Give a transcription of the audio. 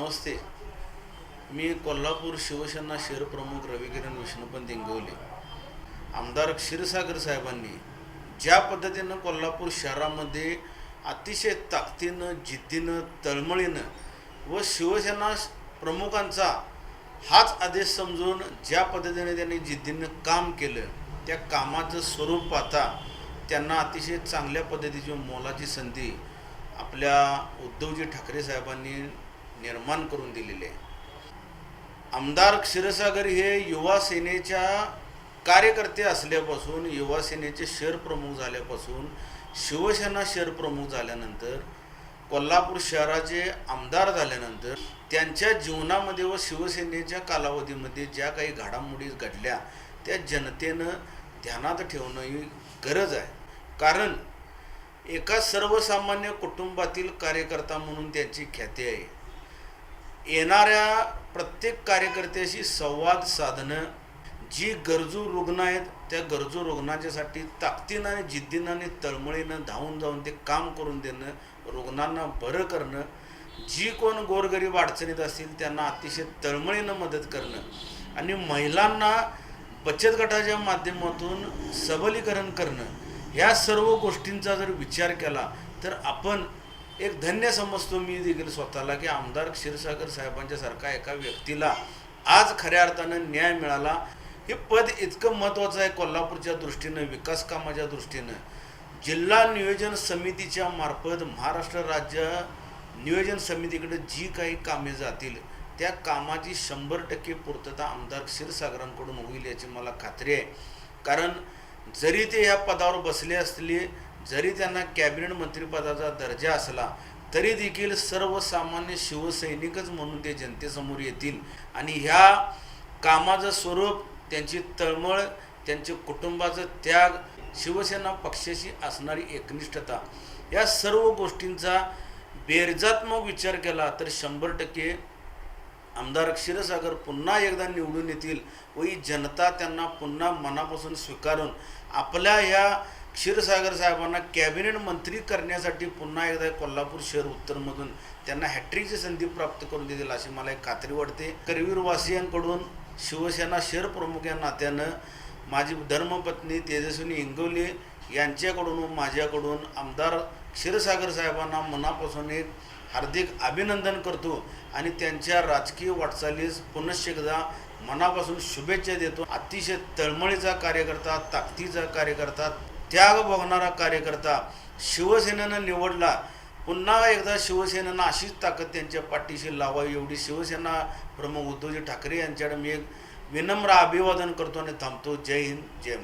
नमस्ते. मी कोल्हापूर शिवसेना शहर प्रमुख रविकिरण विष्णुपंत इंगवले आमदार क्षीरसागर साहेबांनी ज्या पद्धतीनं कोल्हापूर शहरामध्ये अतिशय ताकदीनं जिद्दीनं तळमळीनं व शिवसेना प्रमुखांचा हाच आदेश समजून ज्या पद्धतीने त्यांनी जिद्दीनं काम केलं त्या कामाचं स्वरूप पाहता त्यांना अतिशय चांगल्या पद्धतीची मोलाची संधी आपल्या उद्धवजी ठाकरे साहेबांनी निर्माण करून दिलेले आहे. आमदार क्षीरसागर हे युवा सेनेच्या कार्यकर्ते असल्यापासून युवा सेनेचे शहर प्रमुख झाल्यापासून शिवसेना शहर प्रमुख झाल्यानंतर कोल्हापूर शहराचे आमदार झाल्यानंतर त्यांच्या जीवनामध्ये व शिवसेनेच्या कालावधीमध्ये ज्या काही घडामोडी घडल्या त्या जनतेनं ध्यानात ठेवणं ही गरज आहे. कारण एका सर्वसामान्य कुटुंबातील कार्यकर्ता म्हणून त्यांची ख्याती आहे. येणाऱ्या प्रत्येक कार्यकर्त्याशी संवाद साधणं जी गरजू रुग्ण आहेत त्या गरजू रुग्णाच्यासाठी ताकदीनं आणि जिद्दीनं आणि तळमळीनं धावून जाऊन ते काम करून देणं रुग्णांना बरं करणं जी कोण गोरगरीब अडचणीत असतील त्यांना अतिशय तळमळीनं मदत करणं आणि महिलांना बचत गटाच्या माध्यमातून सबलीकरण करणं ह्या सर्व गोष्टींचा जर विचार केला तर आपण एक धन्य समजतो मी देखील स्वतःला की आमदार क्षीरसागर साहेबांच्या सारखा एका व्यक्तीला आज खऱ्या अर्थानं न्याय मिळाला. हे पद इतकं महत्त्वाचं आहे कोल्हापूरच्या दृष्टीनं विकास कामाच्या दृष्टीनं. जिल्हा नियोजन समितीच्या मार्फत महाराष्ट्र राज्य नियोजन समितीकडे जी काही कामे जातील त्या कामाची शंभर टक्के पूर्तता आमदार क्षीरसागरांकडून होईल याची मला खात्री आहे. कारण जरी ते ह्या पदावर बसले असले जरी त्यांना कॅबिनेट मंत्रिपदाचा दर्जा असला तरी देखील सर्वसामान्य शिवसैनिकच म्हणून ते जनतेसमोर येतील. आणि ह्या कामाचं स्वरूप त्यांची तळमळ त्यांचे कुटुंबाचं त्याग शिवसेना पक्षाशी असणारी एकनिष्ठता या सर्व गोष्टींचा बेरजात्मक विचार केला तर शंभर टक्के आमदार क्षीरसागर पुन्हा एकदा निवडून येतील व ही जनता त्यांना पुन्हा मनापासून स्वीकारून आपल्या ह्या क्षीरसागर साहेबांना कॅबिनेट मंत्री करण्यासाठी पुन्हा एकदा कोल्हापूर शहर उत्तरमधून त्यांना हॅट्रिकची संधी प्राप्त करून देतील अशी मला एक खात्री वाटते. करवीरवासियांकडून शिवसेना शहर प्रमुख या नात्यानं माझी धर्मपत्नी तेजस्विनी इंगवले यांच्याकडून व माझ्याकडून आमदार क्षीरसागर साहेबांना मनापासून एक हार्दिक अभिनंदन करतो आणि त्यांच्या राजकीय वाटचालीस पुनश्च एकदा मनापासून शुभेच्छा देतो. अतिशय तळमळीचा कार्यकर्ता ताकदीचा कार्यकर्ता त्याग बघणारा कार्यकर्ता शिवसेनेनं निवडला. पुन्हा एकदा शिवसेनेनं अशीच ताकद त्यांच्या पाठीशी लावावी एवढी शिवसेना प्रमुख उद्धवजी ठाकरे यांच्याकडे मी एक विनम्र अभिवादन करतो आणि थांबतो. जय हिंद जय महाराष्ट्र.